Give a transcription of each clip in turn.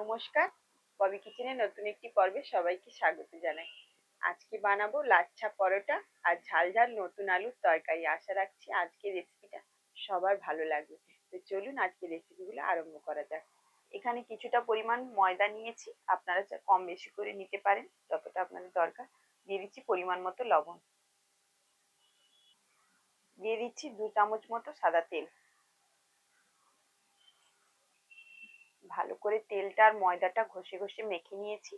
নমস্কার। ববি কিচেনে নতুন একটি পর্বে সবাইকে স্বাগত জানাই। আজকে বানাবো লাচ্ছা পরোটা আর ঝাল ঝাল নতুন আলুর তরকারি। আশা রাখছি আজকের রেসিপিটা সবার ভালো লাগবে। তো চলুন আজকে রেসিপিগুলো আরম্ভ করা যাক। এখানে কিছুটা পরিমাণ ময়দা নিয়েছি। আপনারা কম বেশি করে নিতে পারেন, যতটা আপনাদের দরকার। দিয়ে দিচ্ছি পরিমাণ মতো লবণ। দিয়ে দিচ্ছি দু চামচ মতো সাদা তেল। ভালো করে তেলটা আর ময়দাটা ঘষে ঘষে মেখে নিয়েছি।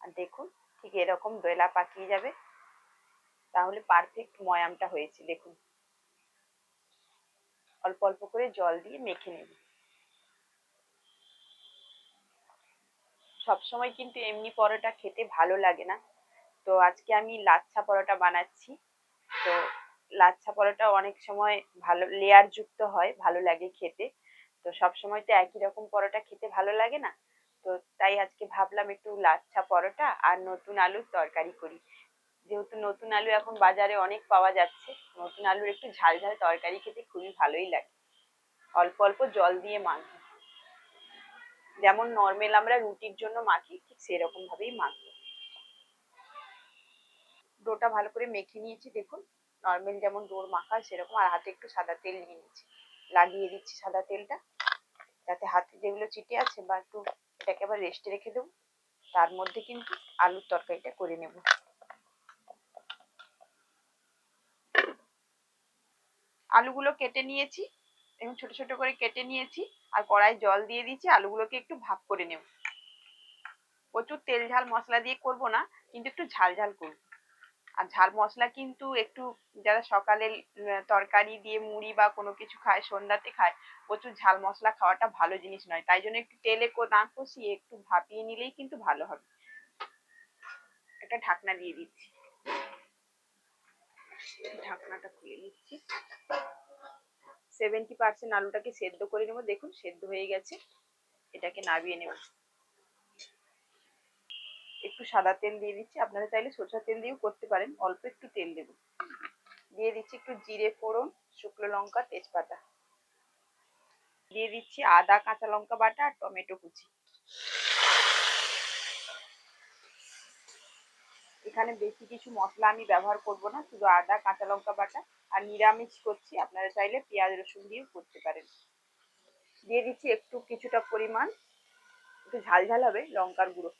আর দেখুন, ঠিক এরকম দোলা পাকিয়ে যাবে। তাহলে পারফেক্ট ময়ামটা হয়েছে, দেখুন। অল্প অল্প করে জল দিয়ে মেখে নেব। সবসময় কিন্তু এমনি পরোটা খেতে ভালো লাগে না। তো আজকে আমি লাচ্ছা পরোটা বানাচ্ছি। তো লাচ্ছা পরোটা অনেক সময় ভালো লেয়ার যুক্ত হয়, ভালো লাগে খেতে। তো সব সময় তো একই রকম পরোটা খেতে ভালো লাগে না। তো তাই আজকে ভাবলাম একটু লাচ্ছা পরোটা আর নতুন আলুর তরকারি করি। যেহেতু নতুন আলু এখন বাজারে অনেক পাওয়া যাচ্ছে, নতুন আলুর একটু ঝাল ঝাল তরকারি খেতে খুবই ভালোই লাগে। অল্প অল্প জল দিয়ে মাখবো যেমন নর্মাল আমরা রুটির জন্য মাখি, ঠিক সেরকম ভাবেই মাখবো। ডোটা ভালো করে মেখে নিয়েছি, দেখুন। নর্মাল যেমন ডোর মাখা সেরকম, আর হাতে একটু সাদা তেল নিয়ে নিয়েছি। লাগিয়ে দিচ্ছি সাদা তেলটা। যাতে হাতে যেগুলো চিটে আছে বা একটু এটাকে আবার রেস্টে রেখে দেবো। তার মধ্যে কিন্তু আলুর তরকারিটা করে নেব। আলুগুলো কেটে নিয়েছি। এবং ছোট ছোট করে কেটে নিয়েছি আর কড়াই জল দিয়ে দিয়েছি। আলুগুলোকে একটু ভাপ করে নেব। প্রচুর তেল ঝাল মশলা দিয়ে করব না, কিন্তু একটু ঝাল ঝাল করব। আর ঝাল মশলা কিন্তু একটু যারা সকালে তরকারি দিয়ে মুড়ি বা কোনো কিছু খায়, সন্ধ্যাতে খায়, প্রচুর ঝাল মশলা খাওয়াটা ভালো জিনিস নয়। তাই জন্য একটু তেলে না কষিয়ে একটু ভাপিয়ে নিলেই কিন্তু ভালো হবে। একটা ঢাকনা দিয়ে দিচ্ছি। ঢাকনাটা খুলে নিচ্ছি। সেভেন্টি পার্সেন্ট আলুটাকে সেদ্ধ করে নেব। দেখুন, সেদ্ধ হয়ে গেছে। এটাকে নাবিয়ে নেব। একটু সাদা তেল দিয়ে দিচ্ছি। আপনারা চাইলে সরষের তেল দিয়েও করতে পারেন। অল্প একটু তেল দেব। দিয়ে দিচ্ছি একটু জিরে ফোড়ন, শুকনো লঙ্কা, তেজপাতা। দিয়ে দিচ্ছি আদা, কাঁচা লঙ্কা বাটা আর টমেটো কুচি। এখানে বেশি কিছু মশলা আমি ব্যবহার করব না, শুধু আদা, কাঁচা লঙ্কা বাটা আর নিরামিষ করছি। আপনারা চাইলে পেঁয়াজ, রসুন দিয়েও করতে পারেন। দিয়ে দিচ্ছি একটু কিছুটা পরিমাণ, একটু ঝাল ঝাল হবে লঙ্কার গুঁড়ো।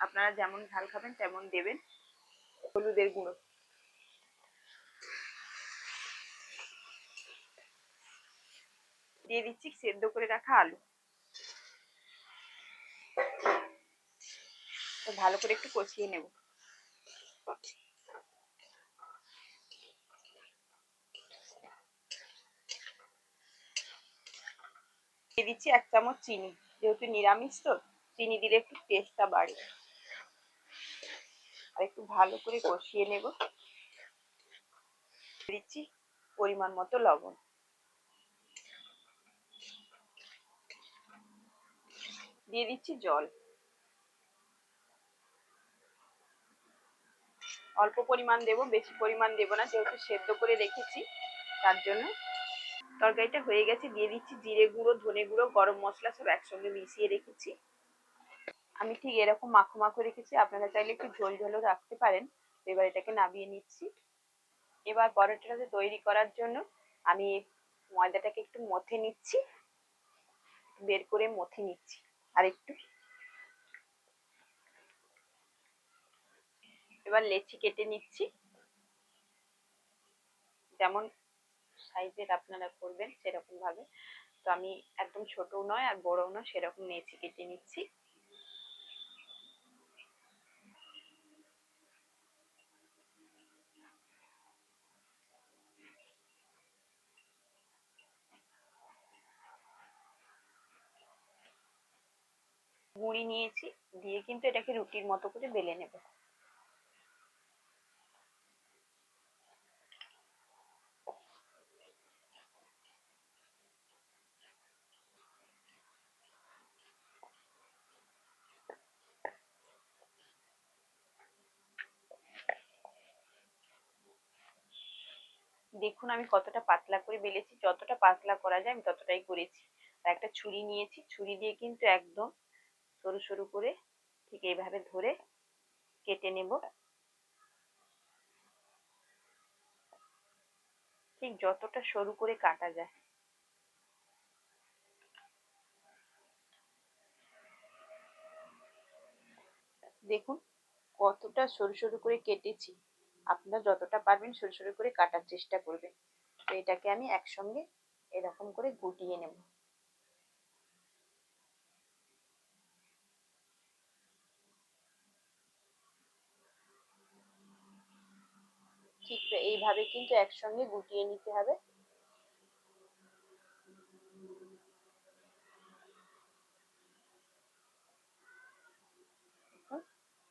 আপনারা যেমন ঝাল খাবেন, তেমন দেবেন হলুদের গুঁড়ো। দিয়ে দিচ্ছি সেদ্ধ করে রাখা আলু। ভালো করে একটু কষিয়ে নেব। দিয়ে দিচ্ছি এক চামচ চিনি। যেহেতু নিরামিষ তো, চিনি দিলে একটু টেস্টটা বাড়ে। আর একটু ভালো করে কষিয়ে নেব। দিচ্ছি পরিমাণ মতো লবণ। দিয়ে দিচ্ছি জল। অল্প পরিমাণ দেব বেশি পরিমাণ দেব না যেহেতু সেদ্ধ করে রেখেছি তার জন্য। তরকারিটা হয়ে গেছে দিয়ে দিচ্ছি জিরে গুঁড়ো ধনে গুঁড়ো গরম মশলা সব একসঙ্গে মিশিয়ে রেখেছি। আমি ঠিক এরকম মাখো মাখো রেখেছি, আপনারা চাইলে একটু ঝোল ঝোলও রাখতে পারেন। এবার এটাকে নামিয়ে নিচ্ছি। এবার পরোটাটা তৈরি করার জন্য আমি ময়দাটাকে একটু মথে নিচ্ছি। বের করে মথে নিচ্ছি। আর একটু। এবার লেচি কেটে নিচ্ছি। যেমন সাইজের আপনারা করবেন সেরকম ভাবে তো আমি একদম ছোটও নয় আর বড়ও নয়, সেরকম লেচি কেটে নিচ্ছি। গুঁড়ি নিয়েছি, দিয়ে কিন্তু এটাকে রুটির মতো করে বেলে নেব। দেখুন আমি কতটা পাতলা করে বেলেছি, যতটা পাতলা করা যায় আমি ততটাই করেছি। একটা ছুরি নিয়েছি, ছুরি দিয়ে কিন্তু একদম সরু সরু করে ঠিক এইভাবে ধরে কেটে নেব। ঠিক যতটা সরু করে কাটা যায়। দেখুন, কতটা সরু সরু করে কেটেছি। আপনারা যতটা পারবেন সরু সরু করে কাটার চেষ্টা করবেন। তো এটাকে আমি একসঙ্গে এরকম করে গুটিয়ে নেব। ঠিক এইভাবে কিন্তু একসঙ্গে গুটিয়ে নিতে হবে।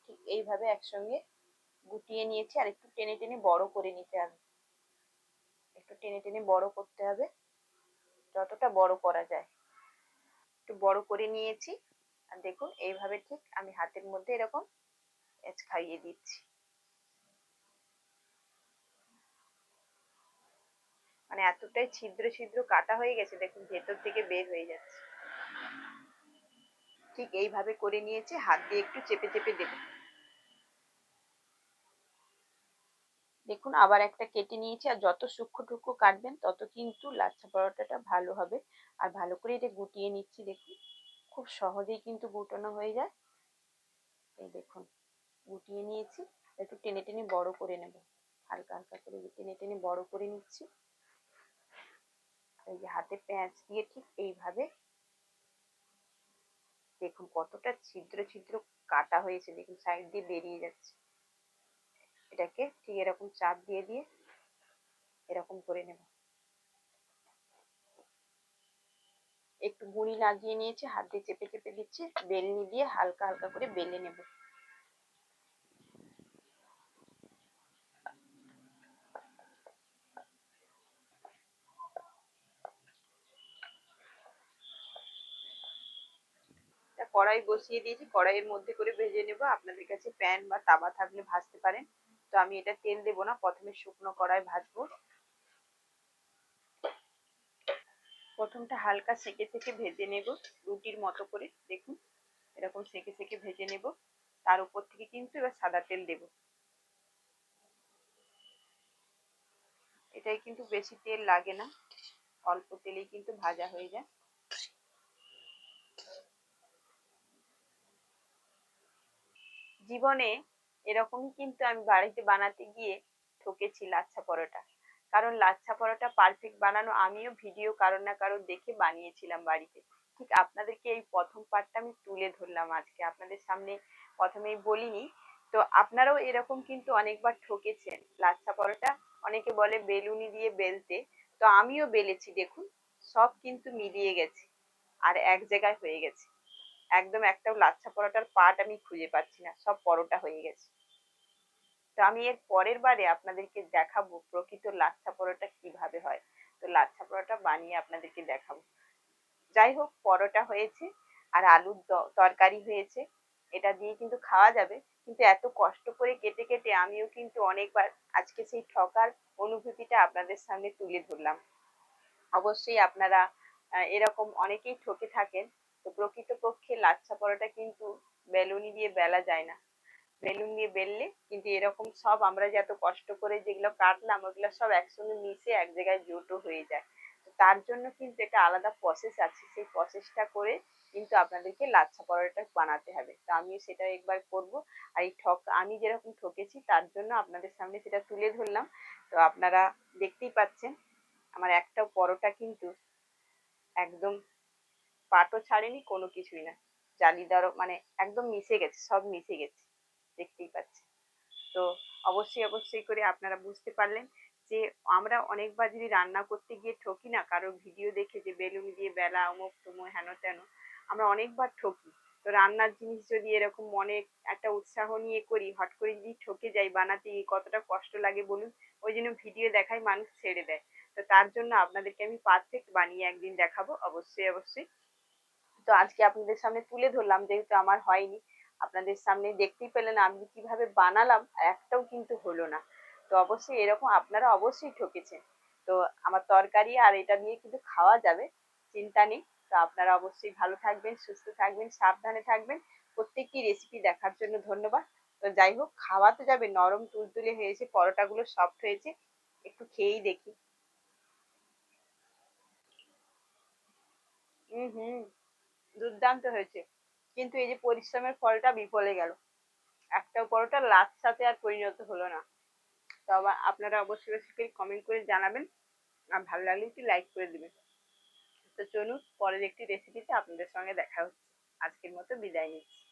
ঠিক এইভাবে একসঙ্গে গুটিয়ে নিয়েছি। আর একটু টেনে টেনে বড় করে নিতে হবে। একটু টেনে টেনে বড় করতে হবে। যতটা বড় করা যায়। একটু বড় করে নিয়েছি। আর দেখুন, এইভাবে ঠিক আমি হাতের মধ্যে এরকম খাইয়ে দিচ্ছি। মানে এতটাই ছিদ্র ছিদ্র কাটা হয়ে গেছে, দেখুন ভেতর থেকে বের হয়ে যাচ্ছে। ঠিক এইভাবে করে নিয়েছি, হাত দিয়ে একটু চেপে চেপে দেবো। দেখুন, আবার একটা কেটে নিয়েছি, আর যত সূক্ষ্ম টুকরো কাটবেন, তত কিন্তু লাচ্ছা পরোটাটা ভালো হবে। আর ভালো করে এটা গুটিয়ে নিচ্ছি, দেখুন। খুব সহজেই কিন্তু গুটানো হয়ে যায়। এই দেখুন, গুটিয়ে নিয়েছি। একটু টেনে টেনে বড় করে নেব। হালকা হালকা করে টেনে টেনে বড় করে নিচ্ছি। এই যে হাতে পেঁয়াজ দিয়ে ঠিক এইভাবে দেখুন কতটা ছিদ্র ছিদ্র কাটা হয়েছে, দেখুন সাইড দিয়ে বেরিয়ে যাচ্ছে। এটাকে ঠিক এরকম চাপ দিয়ে দিয়ে এরকম করে নেব। একটু গুঁড়ি লাগিয়ে নিয়েছি, হাত দিয়ে চেপে চেপে দিচ্ছি, বেলনি দিয়ে হালকা হালকা করে বেলে নেব। কড়াই বসিয়ে দিয়েছি, কড়াইয়ের মধ্যে করে ভেজে নেব। আপনাদের কাছে প্যান বা তাওয়া থাকলে ভাজতে পারেন। তো আমি এটা তেল দেবো না, প্রথমে শুকনো কড়াই ভাজবো। প্রথমটা হালকা সেকে সেকে ভেজে নেব, রুটির মতো করে। দেখুন, এরকম সেঁকে সেঁকে ভেজে নেব। তার উপর থেকে কিন্তু এবার সাদা তেল দেব। এটাই কিন্তু বেশি তেল লাগে না, অল্প তেলেই কিন্তু ভাজা হয়ে যায়। জীবনে এরকমই কিন্তু আমি বাড়িতে বানাতে গিয়ে ঠকেছি লাচ্ছা পরোটা। কারণ লাচ্ছা পরোটা পারফেক্ট বানানো আমিও ভিডিও কারোর না কারোর দেখে বানিয়েছিলাম বাড়িতে। ঠিক আপনাদেরকে এই প্রথম পার্টটা আমি তুলে ধরলাম আজকে। আপনাদের সামনে প্রথমেই বলিনি। তো আপনারাও এরকম কিন্তু অনেকবার ঠকেছেন লাচ্ছা পরোটা। অনেকে বলে বেলুনি দিয়ে বেলতে। তো আমিও বেলেছি, দেখুন, সব কিন্তু মিলিয়ে গেছে। আর এক জায়গায় হয়ে গেছে। একদম একটাও লাচ্ছা পরোটার পাট আমি খুঁজে পাচ্ছি না, সব পরোটা হয়ে গেছে। তো আমি এর পরের বারে আপনাদেরকে দেখাবো প্রকৃত লাচ্ছা পরোটা কীভাবে হয়। তো লাচ্ছা পরোটা বানিয়ে আপনাদেরকে দেখাবো। যাই হোক, পরোটা হয়েছে আর আলুর তরকারি হয়েছে। এটা দিয়ে কিন্তু খাওয়া যাবে। কিন্তু এত কষ্ট করে কেটে কেটে আমিও কিন্তু অনেকবার আজকে সেই ঠকার অনুভূতিটা আপনাদের সামনে তুলে ধরলাম। অবশ্যই আপনারা এরকম অনেকেই ঠকে থাকেন। তো প্রকৃতপক্ষে লাচ্ছা পরোটা কিন্তু বেলুনি দিয়ে বেলা যায় না। বেলুন দিয়ে বেললে কিন্তু এরকম সব আমরা যে এত কষ্ট করে যেগুলো কাটলাম, ওগুলো সব একসঙ্গে মিশে এক জায়গায় জোটো হয়ে যায়। তো তার জন্য কিন্তু একটা আলাদা প্রসেস আছে। সেই প্রসেসটা করে কিন্তু আপনাদেরকে লাচ্ছা পরোটা বানাতে হবে। তো আমিও সেটা একবার করব। আর এই ঠক, আমি যেরকম ঠকেছি তার জন্য আপনাদের সামনে সেটা তুলে ধরলাম। তো আপনারা দেখতেই পাচ্ছেন, আমার একটা পরোটা কিন্তু একদম পাটও ছাড়েনি, কোনো কিছুই না। জালি জালিদারও মানে একদম মিশে গেছে, সব মিশে গেছে, দেখতেই পাচ্ছেন তো অবশ্যই অবশ্যই করে আপনারা বুঝতে পারলেন যে আমরা অনেকবার যদি রান্না করতে গিয়ে ঠকি না, কারও ভিডিও দেখে যে বেলুন দিয়ে বেলা, অমুক তমুক, হেন তেন, আমরা অনেকবার ঠকি। তো রান্নার জিনিস যদি এরকম মনে একটা উৎসাহ নিয়ে করি, হট করে যদি ঠকে যাই বানাতে কতটা কষ্ট লাগে বলুন? ওই জন্য ভিডিও দেখায় মানুষ ছেড়ে দেয়। তো তার জন্য আপনাদেরকে আমি পারফেক্ট বানিয়ে একদিন দেখাবো, অবশ্যই অবশ্যই। তো আজকে আপনাদের সামনে তুলে ধরলাম, যেহেতু আমার হয়নি। আপনাদের সামনে দেখতেই পেলেন আমি কীভাবে বানালাম, একটাও কিন্তু হলো না। তো অবশ্যই এরকম আপনারা অবশ্যই ঠকেছেন। তো আমার তরকারি আর এটা নিয়ে কিন্তু খাওয়া যাবে, চিন্তা নেই। তো আপনারা অবশ্যই ভালো থাকবেন, সুস্থ থাকবেন, সাবধানে থাকবেন। প্রত্যেকটি রেসিপি দেখার জন্য ধন্যবাদ। তো যাই হোক, খাওয়া তো যাবে, নরম তুলতুলে হয়েছে, পরোটাগুলো সফট হয়েছে, একটু খেয়েই দেখি। হুম হুম। দুর্দান্ত হয়েছে। কিন্তু এই যে পরিশ্রমের ফলটা বিফলে গেল। একটা পরোটা সাথে আর পরিণত হলো না। তো আবার আপনারা অবশ্যই অবশ্যই কমেন্ট করে জানাবেন। আর ভালো লাগলে একটু লাইক করে দিবেন। তো চলুন, পরের একটি রেসিপিতে আপনাদের সঙ্গে দেখা হচ্ছে। আজকের মতো বিদায় নিচ্ছি।